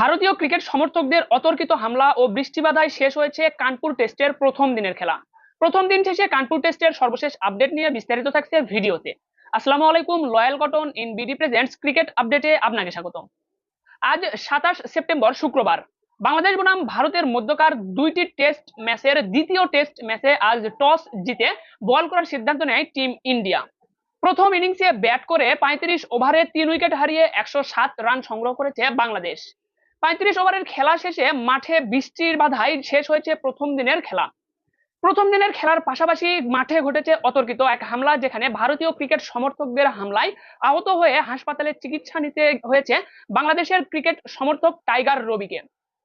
ভারতীয় ক্রিকেট সমর্থকদের অতর্কিত হামলা ও বৃষ্টিবাধায় শেষ হয়েছে কানপুর টেস্টের প্রথম দিনের খেলা। প্রথম দিন শেষে কানপুর টেস্টের সর্বশেষ আপডেট নিয়ে বিস্তারিত থাকছে ভিডিওতে। আসসালামু আলাইকুম, loyal cotton in BD presents, cricket আপডেটে আপনাকে স্বাগত আজ সাতাশ সেপ্টেম্বর, শুক্রবার। বাংলাদেশ বনাম ভারতের মধ্যকার দুইটি টেস্ট ম্যাচের দ্বিতীয় টেস্ট ম্যাচে আজ টস জিতে বল করার সিদ্ধান্ত নেয় টিম ইন্ডিয়া। প্রথম ইনিংসে ব্যাট করে পঁয়ত্রিশ ওভারে তিন উইকেট হারিয়ে একশো সাত রান সংগ্রহ করেছে বাংলাদেশ। পঁয়ত্রিশ ওভারের খেলা শেষে মাঠে বৃষ্টির বাধায় শেষ হয়েছে প্রথম দিনের খেলা। প্রথম দিনের খেলার পাশাপাশি মাঠে ঘটেছে অতর্কিত এক হামলা, যেখানে ভারতীয় ক্রিকেট সমর্থকদের হামলায় আহত হয়ে হাসপাতালে চিকিৎসা নিতে হয়েছে বাংলাদেশের ক্রিকেট সমর্থক টাইগার রবিকে।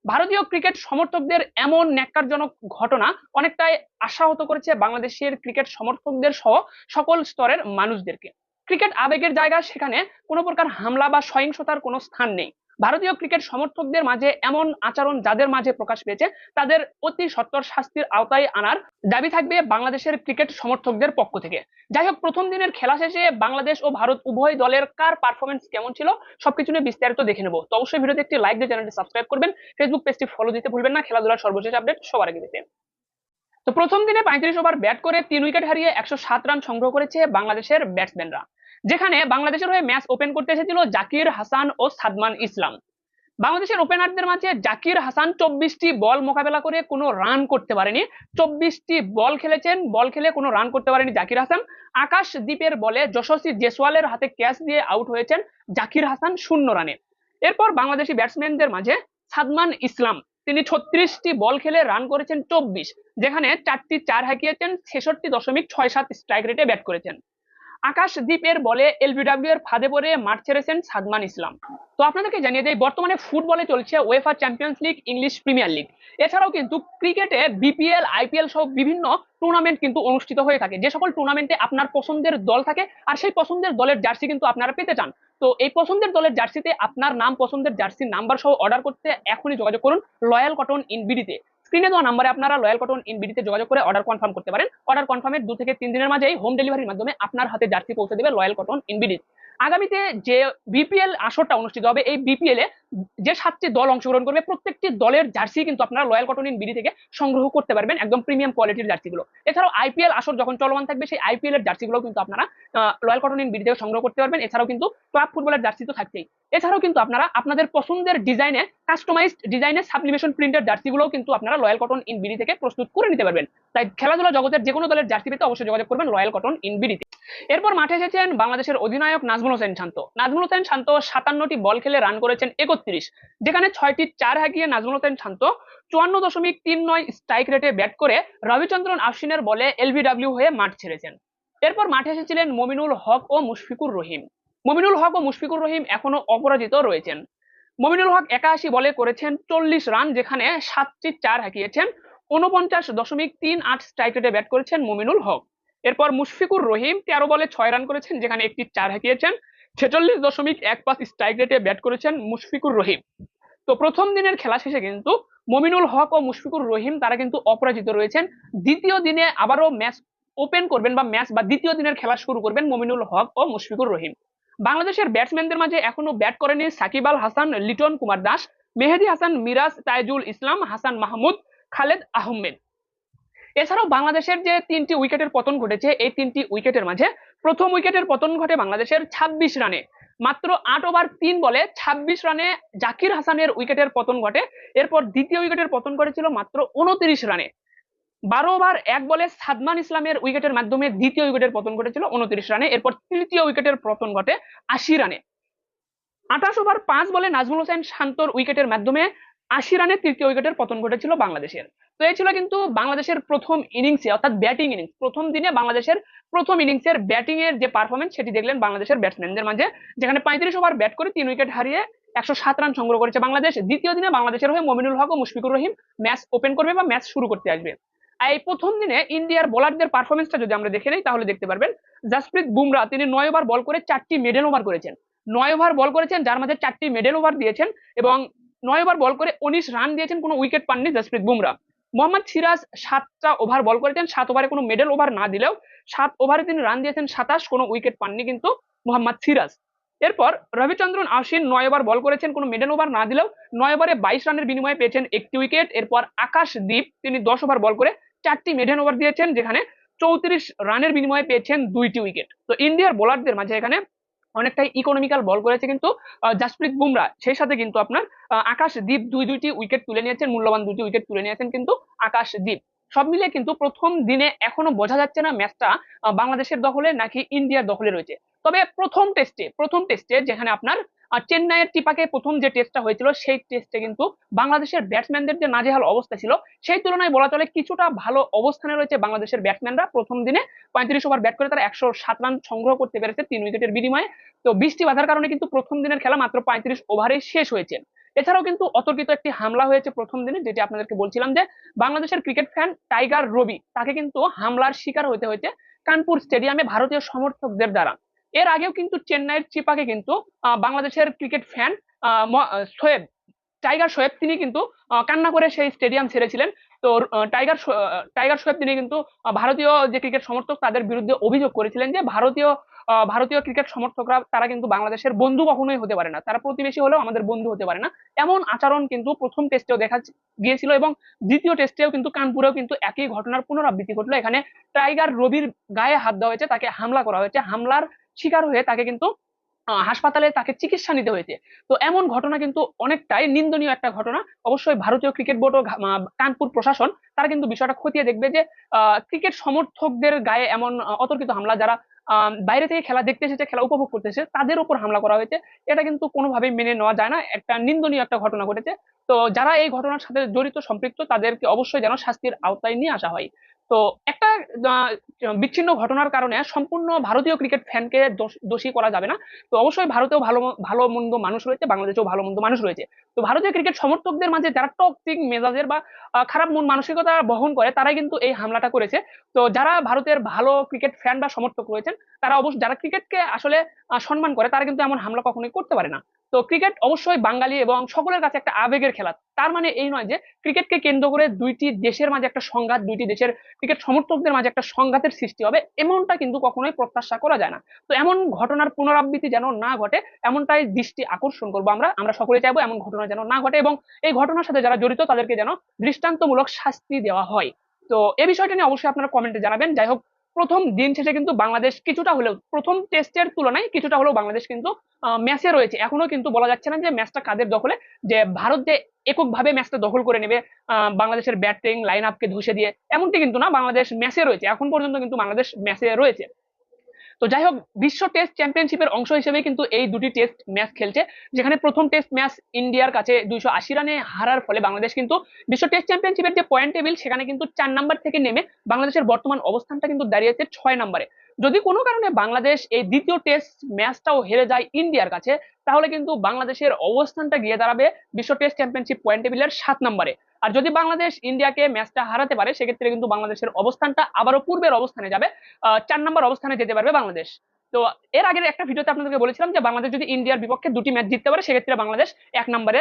ভারতীয় ক্রিকেট সমর্থকদের এমন ন্যাক্কারজনক ঘটনা অনেকটাই আশাহত করেছে বাংলাদেশের ক্রিকেট সমর্থকদের সহ সকল স্তরের মানুষদেরকে। ক্রিকেট আবেগের জায়গা, সেখানে কোনো প্রকার হামলা বা সহিংসতার কোনো স্থান নেই। ভারতীয় ক্রিকেট সমর্থকদের মাঝে এমন আচরণ যাদের মাঝে প্রকাশ পেয়েছে, তাদের অতি সত্তর শাস্তির আওতায় আনার দাবি থাকবে বাংলাদেশের ক্রিকেট সমর্থকদের পক্ষ থেকে। যাই হোক, প্রথম দিনের খেলা শেষে বাংলাদেশ ও ভারত উভয় দলের কার পারফরমেন্স কেমন ছিল সবকিছু নিয়ে বিস্তারিত দেখে নেব। তো অবশ্যই ভিডিওতে একটি লাইক দিয়ে চ্যানেলটি সাবস্ক্রাইব করবেন। ফেসবুক পেজটি ফলো দিতে ভুলবেন না। খেলাধুলার সর্বশেষ আপডেট সবার আগে দিতে তো প্রথম দিনে পঁয়ত্রিশ ওভার ব্যাট করে তিন উইকেট হারিয়ে একশো সাত রান সংগ্রহ করেছে বাংলাদেশের ব্যাটসম্যানরা যেখানে বাংলাদেশের হয়ে ম্যাচ ওপেন করতে এসেছিল জাকির হাসান ও সাদমান ইসলাম। বাংলাদেশের ওপেনারদের মাঝে জাকির হাসান চব্বিশটি বল মোকাবেলা করে কোনো রান করতে পারেনি। চব্বিশটি বল খেলেছেন বল খেলে কোনো রান করতে পারেনি জাকির হাসান। আকাশ দ্বীপের বলে যশস্বী জেসওয়ালের হাতে ক্যাচ দিয়ে আউট হয়েছেন জাকির হাসান শূন্য রানে এরপর বাংলাদেশি ব্যাটসম্যানদের মাঝে সাদমান ইসলাম। তিনি ছত্রিশটি বল খেলে রান করেছেন চব্বিশ, যেখানে চারটি চার হাঁকিয়েছেন, ছেষট্টি দশমিক ছয় সাত স্ট্রাইক রেটে ব্যাট করেছেন। আকাশদ্বীপের বলে এলবিডব্লিউ এর ফাঁদে পড়ে মাঠ ছেড়েছেন সাদমান ইসলাম। তো আপনাদেরকে জানিয়ে দেয় বর্তমানে ফুটবলে চলছে UEFA champions league English premier league এছাড়াও কিন্তু ক্রিকেটে বিপিএল, আইপিএল সহ বিভিন্ন টুর্নামেন্ট কিন্তু অনুষ্ঠিত হয়ে থাকে। যে সকল টুর্নামেন্টে আপনার পছন্দের দল থাকে, আর সেই পছন্দের দলের জার্সি কিন্তু আপনারা পেতে চান। তো এই পছন্দের দলের জার্সিতে আপনার নাম, পছন্দের জার্সি নাম্বার সহ অর্ডার করতে এখনই যোগাযোগ করুন লয়াল কটন ইন বিডিতে স্ক্রিনে দেওয়া নাম্বারে আপনারা লয়াল কটন ইন বিডিতে যোগাযোগ করে অর্ডার কনফার্ম করতে পারেন। অর্ডার কনফার্মের দু থেকে তিন দিনের মাঝেই হোম ডেলিভারির মাধ্যমে আপনার হাতে জার্সি পৌঁছে দেবে লয়াল কটন ইন বিডি আগামীতে যে বিপিএল আসরটা অনুষ্ঠিত হবে, এই বিপিএল এ যে সাতটি দল অংশগ্রহণ করবে, প্রত্যেকটি দলের জার্সি কিন্তু আপনারা লয়াল কটন ইন বিডি থেকে সংগ্রহ করতে পারবেন একদম প্রিমিয়াম কোয়ালিটির জার্সিগুলো। এছাড়াও আইপিএল আসর যখন চলমান থাকবে, সেই আইপিএল এর জার্সিগুলো কিন্তু আপনারা লয়াল কটন ইন বিডি থেকে সংগ্রহ করতে পারবেন। এছাড়াও কিন্তু ক্লাব ফুটবলের জার্সি তো থাকছেই। এছাড়াও কিন্তু আপনারা আপনাদের পছন্দের ডিজাইনে কাস্টমাইজড ডিজাইনের সাবলিমেশন প্রিন্টের জার্সিগুলো কিন্তু আপনারা লয়াল কটন ইন বিডি থেকে প্রস্তুত করে নিতে পারবেন। তাই খেলাধুলা জগতের যে কোনো দলের জার্সি পেতে অবশ্যই যোগাযোগ করবেন লয়াল কটন ইন বিডিতে এরপর মাঠে এসেছেন বাংলাদেশের অধিনায়ক নাজমুল হোসেন শান্ত। নাজমুল হোসেন শান্ত সাতান্নটি বল খেলে রান করেছেন একত্রিশ, যেখানে ছয়টি চার হাঁকিয়ে নাজমুল হোসেন শান্ত চুয়ান্ন দশমিক তিন নয় স্ট্রাইক রেটে ব্যাট করে রবিচন্দ্রন আশ্বিনের বলে এলবিডব্লিউ হয়ে মাঠ ছেড়েছেন। এরপর মাঠে এসেছিলেন মমিনুল হক ও মুশফিকুর রহিম। মমিনুল হক ও মুশফিকুর রহিম এখনও অপরাজিত রয়েছেন। মমিনুল হক একাশি বলে করেছেন চল্লিশ রান, যেখানে সাতটি চার হাঁকিয়েছেন উনপঞ্চাশ দশমিক তিন আট স্ট্রাইক রেটে ব্যাট করেছেন মমিনুল হক। এরপর মুশফিকুর রহিম তেরো বলে ছয় রান করেছেন, যেখানে একটি চার হাঁকিয়েছেন। ছেচল্লিশ দশমিক এক পাঁচ স্ট্রাইক রেটে ব্যাট করেছেন মুশফিকুর রহিম। তো প্রথম দিনের খেলা শেষে কিন্তু মমিনুল হক ও মুশফিকুর রহিম, তারা কিন্তু অপরাজিত রয়েছেন। দ্বিতীয় দিনে আবারও ম্যাচ ওপেন করবেন বা ম্যাচ বা দ্বিতীয় দিনের খেলা শুরু করবেন মমিনুল হক ও মুশফিকুর রহিম। বাংলাদেশের ব্যাটসম্যানদের মাঝে এখনও ব্যাট করেনি সাকিব আল হাসান, লিটন কুমার দাস, মেহেদি হাসান, মিরাজ তাইজুল ইসলাম, হাসান মাহমুদ খালেদ আহমেদ। এছাড়াও বাংলাদেশের যে তিনটি উইকেটের পতন ঘটেছে, এই তিনটি উইকেটের মাঝে প্রথম উইকেটের পতন ঘটে বাংলাদেশের ২৬ রানে। মাত্র আট ওভার তিন বলে ২৬ রানে জাকির হাসানের উইকেটের পতন ঘটে। এরপর দ্বিতীয় উইকেটের পতন ঘটেছিল মাত্র উনত্রিশ রানে। বারো ওভার এক বলে সাদমান ইসলামের উইকেটের মাধ্যমে দ্বিতীয় উইকেটের পতন ঘটেছিল উনত্রিশ রানে। এরপর তৃতীয় উইকেটের পতন ঘটে আশি রানে। আঠাশ ওভার পাঁচ বলে নাজমুল হোসেন শান্তর উইকেটের মাধ্যমে আশি রানে তৃতীয় উইকেটের পতন ঘটেছিল বাংলাদেশের। তো এই ছিল কিন্তু বাংলাদেশের প্রথম ইনিংসে অর্থাৎ ব্যাটিং ইনিংস প্রথম দিনে বাংলাদেশের প্রথম ইনিংসের ব্যাটিং এর যে পারফরমেন্স সেটি দেখলেন বাংলাদেশের ব্যাটসম্যানদের মাঝে, যেখানে পঁয়ত্রিশ ওভার ব্যাট করে তিন উইকেট হারিয়ে একশো সাত রান সংগ্রহ করেছে বাংলাদেশ। দ্বিতীয় দিনে বাংলাদেশের হয়ে মমিনুল হক ও মুশফিকুর রহিম ম্যাচ ওপেন করবে বা ম্যাচ শুরু করতে আসবে। আর এই প্রথম দিনে ইন্ডিয়ার বোলারদের পারফরমেন্সটা যদি আমরা দেখে নিই, তাহলে দেখতে পারবেন জাসপ্রীত বুমরা, তিনি নয় ওভার বল করে চারটি মেডেল ওভার করেছেন। নয় ওভার বল করেছেন, যার মাঝে চারটি মেডেল ওভার দিয়েছেন এবং নয় ওভার বল করে উনিশ রান দিয়েছেন, কোনো উইকেট পাননি জাসপ্রীত বুমরা। মোহাম্মদ সিরাজ সাতটা ওভার বল করেছেন, সাত ওভারে কোনো মেডেল ওভার না দিলেও সাত ওভারে তিনি রান দিয়েছেন সাতাশ, কোনো উইকেট পাননি কিন্তু মোহাম্মদ সিরাজ। এরপর রবিচন্দ্রন আশ্বিন নয় ওভার বল করেছেন, কোনো মিডল ওভার না দিলেও নয় ওভারে বাইশ রানের বিনিময়ে পেয়েছেন একটি উইকেট এরপর আকাশদীপ তিনি দশ ওভার বল করে চারটি মিডেন ওভার দিয়েছেন, যেখানে চৌত্রিশ রানের বিনিময়ে পেয়েছেন দুইটি উইকেট তো ইন্ডিয়ার বোলারদের মাঝে এখানে অনেকটাই ইকোনমিক্যাল বল করেছে কিন্তু জাসপ্রীত বুমরা সেই সাথে কিন্তু আপনার আকাশদীপ দুই দুইটি উইকেট তুলে নিয়েছেন, মূল্যবান দুটি উইকেট তুলে নিয়েছেন কিন্তু আকাশদীপ সব মিলিয়ে কিন্তু প্রথম দিনে এখনও বোঝা যাচ্ছে না ম্যাচটা বাংলাদেশের দখলে নাকি ইন্ডিয়ার দখলে রয়েছে। তবে প্রথম টেস্টে প্রথম টেস্টে যেখানে আপনার আহ, চেন্নাইয়ের টিপাকে প্রথম যে টেস্টটা হয়েছিল সেই টেস্টে কিন্তু বাংলাদেশের ব্যাটসম্যানদের যে নাজেহাল অবস্থা ছিল সেই তুলনায় বলা চলে কিছুটা ভালো অবস্থানে রয়েছে বাংলাদেশের ব্যাটসম্যানরা প্রথম দিনে পঁয়ত্রিশ ওভার ব্যাট করে তারা একশো সাত রান সংগ্রহ করতে পেরেছে তিন উইকেটের বিনিময়ে। তো বৃষ্টি বাধার কারণে কিন্তু প্রথম দিনের খেলা মাত্র পঁয়ত্রিশ ওভারে শেষ হয়েছে। এছাড়াও কিন্তু অতর্কিত একটি হামলা হয়েছে প্রথম দিনে যেটি আপনাদেরকে বলছিলাম যে বাংলাদেশের ক্রিকেট ফ্যান টাইগার রবি তাকে কিন্তু হামলার শিকার হতে হয়েছে কানপুর স্টেডিয়ামে ভারতীয় সমর্থকদের দ্বারা। এর আগেও কিন্তু চেন্নাইয়ের চিপাকে কিন্তু বাংলাদেশের cricket fan Shoaib tiger Shoaib তিনি কিন্তু কান্না করে সেই স্টেডিয়াম ছেড়েছিলেন। তো টাইগার টাইগার শোয়েব তিনি কিন্তু ভারতীয় যে ক্রিকেট সমর্থক তাদের বিরুদ্ধে অভিযোগ করেছিলেন যে ভারতীয় ভারতীয় ক্রিকেট সমর্থকরা, তারা কিন্তু বাংলাদেশের বন্ধু কখনোই হতে পারে না। তারা প্রতিবেশী হলেও আমাদের বন্ধু হতে পারে না। এমন আচরণ কিন্তু প্রথম টেস্টেও দেখা গিয়েছিল এবং দ্বিতীয় টেস্টেও কিন্তু কানপুরেও কিন্তু একই ঘটনার পুনরাবৃত্তি ঘটলো। এখানে টাইগার রবির গায়ে হাত দেওয়া হয়েছে, তাকে হামলা করা হয়েছে। হামলার শিকার হয়ে তাকে কিন্তু হাসপাতালে তাকে চিকিৎসা নিতে হয়েছে। তো এমন ঘটনা কিন্তু অনেকটাই নিন্দনীয় একটা ঘটনা। অবশ্যই ভারতীয় ক্রিকেট বোর্ড ও কানপুর প্রশাসন, তারা কিন্তু বিষয়টা খতিয়ে দেখবে যে ক্রিকেট সমর্থকদের গায়ে এমন অতর্কিত হামলা, যারা বাইরে থেকে খেলা দেখতে এসেছে, খেলা উপভোগ করতে এসেছে, তাদের উপর হামলা করা হয়েছে। এটা কিন্তু কোনোভাবেই মেনে নেওয়া যায় না। একটা নিন্দনীয় একটা ঘটনা ঘটেছে। তো যারা এই ঘটনার সাথে জড়িত, সম্পৃক্ত, তাদেরকে অবশ্যই যেন শাস্তির আওতায় নিয়ে আসা হয়। তো একটা বিচ্ছিন্ন ঘটনার কারণে সম্পূর্ণ ভারতীয় ক্রিকেট ফ্যানকে দোষী করা যাবে না। তো অবশ্যই ভারতেও ভালো ভালো মন্দ মানুষ রয়েছে, বাংলাদেশেও ভালো মন্দ মানুষ রয়েছে। তো ভারতীয় ক্রিকেট সমর্থকদের মাঝে যারা টক্সিক মেজাজের বা খারাপ মন মানসিকতা বহন করে, তারাই কিন্তু এই হামলাটা করেছে। তো যারা ভারতের ভালো ক্রিকেট ফ্যান বা সমর্থক রয়েছেন তারা অবশ্য, যারা ক্রিকেটকে আসলে সম্মান করে, তারা কিন্তু এমন হামলা কখনোই করতে পারে না। তো ক্রিকেট অবশ্যই বাঙালি এবং সকলের কাছে একটা আবেগের খেলা। তার মানে এই নয় যে ক্রিকেটকে কেন্দ্র করে দুইটি দেশের মাঝে একটা সংঘাত, দুইটি দেশের ক্রিকেট সমর্থকদের মাঝে একটা সংঘাতের সৃষ্টি হবে, এমনটা কিন্তু কখনোই প্রত্যাশা করা যায় না। তো এমন ঘটনার পুনরাবৃত্তি যেন না ঘটে, এমনটাই দৃষ্টি আকর্ষণ করব আমরা। আমরা সকলে চাইব এমন ঘটনা যেন না ঘটে এবং এই ঘটনার সাথে যারা জড়িত, তাদেরকে যেন দৃষ্টান্তমূলক শাস্তি দেওয়া হয়। তো এই বিষয়টা নিয়ে অবশ্যই আপনারা কমেন্টে জানাবেন। যাই হোক প্রথম দিন শেষে কিন্তু বাংলাদেশ কিছুটা হলেও, প্রথম টেস্টের তুলনায় কিছুটা হলেও বাংলাদেশ কিন্তু ম্যাচে রয়েছে। এখনও কিন্তু বলা যাচ্ছে না যে ম্যাচটা কাদের দখলে, যে ভারত যে এককভাবে ম্যাচটা দখল করে নেবে বাংলাদেশের ব্যাটিং লাইন আপকে ধসে দিয়ে, এমনটি কিন্তু না, বাংলাদেশ ম্যাচে রয়েছে। এখন পর্যন্ত কিন্তু বাংলাদেশ ম্যাচে রয়েছে। তো যাই হোক বিশ্ব টেস্ট চ্যাম্পিয়নশিপের অংশ হিসেবে কিন্তু এই দুটি টেস্ট ম্যাচ খেলছে, যেখানে প্রথম টেস্ট ম্যাচ ইন্ডিয়ার কাছে দুইশো আশি রানে হারার ফলে বাংলাদেশ কিন্তু বিশ্ব টেস্ট চ্যাম্পিয়নশিপের যে পয়েন্ট টেবিল সেখানে কিন্তু চার নাম্বার থেকে নেমে বাংলাদেশের বর্তমান অবস্থানটা কিন্তু দাঁড়িয়েছে ছয় নম্বরে যদি কোনো কারণে বাংলাদেশ এই দ্বিতীয় টেস্ট ম্যাচটাও হেরে যায় ইন্ডিয়ার কাছে, তাহলে কিন্তু বাংলাদেশের অবস্থানটা গিয়ে দাঁড়াবে বিশ্ব টেস্ট চ্যাম্পিয়নশিপ পয়েন্ট টেবিলের সাত নম্বরে। আর যদি বাংলাদেশ ইন্ডিয়াকে ম্যাচটা হারাতে পারে, সেক্ষেত্রে কিন্তু বাংলাদেশের অবস্থানটা আবারও পূর্বের অবস্থানে যাবে চার নম্বর অবস্থানে যেতে পারবে বাংলাদেশ। তো এর আগের একটা ভিডিওতে আপনাদেরকে বলেছিলাম যে বাংলাদেশ যদি ইন্ডিয়ার বিপক্ষে দুটি ম্যাচ জিততে পারে, সেক্ষেত্রে বাংলাদেশ এক নম্বরে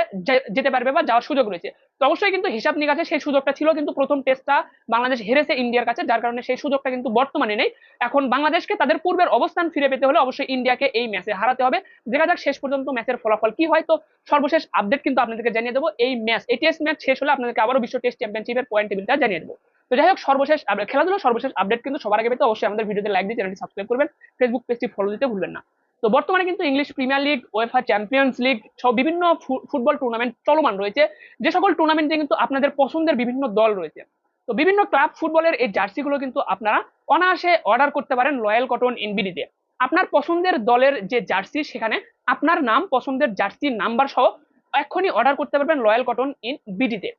যেতে পারবে বা যাওয়ার সুযোগ রয়েছে। তো অবশ্যই কিন্তু হিসাব নিকাশে সেই সুযোগটা ছিল, কিন্তু প্রথম টেস্টটা বাংলাদেশ হেরেছে ইন্ডিয়ার কাছে, যার কারণে সেই সুযোগটা কিন্তু বর্তমানে নেই। এখন বাংলাদেশকে তাদের পূর্বের অবস্থান ফিরে পেতে হলে অবশ্যই ইন্ডিয়াকে এই ম্যাচে হারাতে হবে। দেখা যাক শেষ পর্যন্ত ম্যাচের ফলাফল কি হয়। তো সর্বশেষ আপডেট কিন্তু আপনাদেরকে জানিয়ে দেবো, এই ম্যাচ এই টেস্ট ম্যাচ শেষ হলে আপনাদেরকে আবারও বিশ্ব টেস্ট চ্যাম্পিয়নশিপের পয়েন্ট টেবিলটা জানিয়ে দেবো। তো যাই হোক, সর্বশেষ খেলাধুলা সর্বশেষ আপডেট কিন্তু সবার আগে পেতে অবশ্যই আমাদের ভিডিওতে লাইক দিয়ে চ্যানেলটি সাবস্ক্রাইব করবেন ফেসবুক পেজটি ফলো দিতে ভুলবেন না। তো বর্তমানে কিন্তু English premier league UEFA champions league সব বিভিন্ন ফুটবল টুর্নামেন্ট চলমান রয়েছে। যে সকল টুর্নামেন্টে কিন্তু আপনাদের পছন্দের বিভিন্ন দল রয়েছে। তো বিভিন্ন ক্লাব ফুটবলের এই জার্সিগুলো কিন্তু আপনারা অনায়াসে অর্ডার করতে পারেন লয়াল কটন ইনবিডিতে আপনার পছন্দের দলের যে জার্সি সেখানে আপনার নাম, পছন্দের জার্সির নাম্বার সহ এক্ষুনি অর্ডার করতে পারবেন লয়াল কটন ইন বিডিতে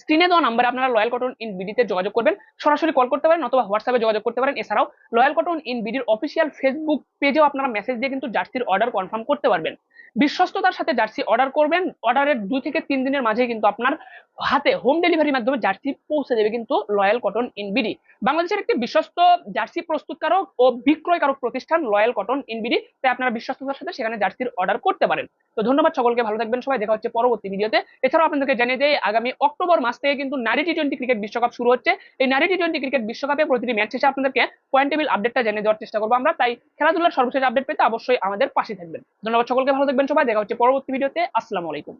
স্ক্রিনে দেওয়া নাম্বারে আপনারা লয়াল কটন ইন বিডিতে যোগাযোগ করবেন। সরাসরি কল করতে পারেন অথবা হোয়াটসঅ্যাপে যোগাযোগ করতে পারেন। এছাড়াও লয়াল কটন ইন বিডির অফিসিয়াল ফেসবুক পেজেও আপনারা মেসেজ দিয়ে কিন্তু জার্সির অর্ডার কনফার্ম করতে পারবেন। বিশ্বস্ততার সাথে জার্সি অর্ডার করবেন। অর্ডারের দুই থেকে তিন দিনের মাঝে কিন্তু আপনার হাতে হোম ডেলিভারির মাধ্যমে জার্সি পৌঁছে দেবে কিন্তু লয়াল কটন ইনবিডি বাংলাদেশের একটি বিশ্বস্ত জার্সি প্রস্তুতকারক ও বিক্রয়কারক প্রতিষ্ঠান লয়াল কটন ইনবিডি তাই আপনারা বিশ্বস্ততার সাথে সেখানে জার্সির অর্ডার করতে পারেন। তো ধন্যবাদ সকলকে, ভালো থাকবেন সবাই। দেখা হচ্ছে পরবর্তী ভিডিওতে। এছাড়াও আপনাদেরকে জানিয়ে দেয় আগামী অক্টোবর মাস থেকে কিন্তু নারী টি টোয়েন্টি ক্রিকেট বিশ্বকাপ শুরু হচ্ছে। এই নারী টি টোয়েন্টি ক্রিকেট বিশ্বকাপে প্রতিটি ম্যাচ শেষে আপনাদেরকে পয়েন্ট টেবিল আপডেটটা জানিয়ে দেওয়ার চেষ্টা করব আমরা। তাই খেলাধুলার সর্বশেষ আপডেট পেতে অবশ্যই আমাদের পাশে থাকবেন। ধন্যবাদ সকলকে, ভালো থাকবেন সবাই দেখা হচ্ছে পরবর্তী ভিডিওতে। আসসালামু আলাইকুম।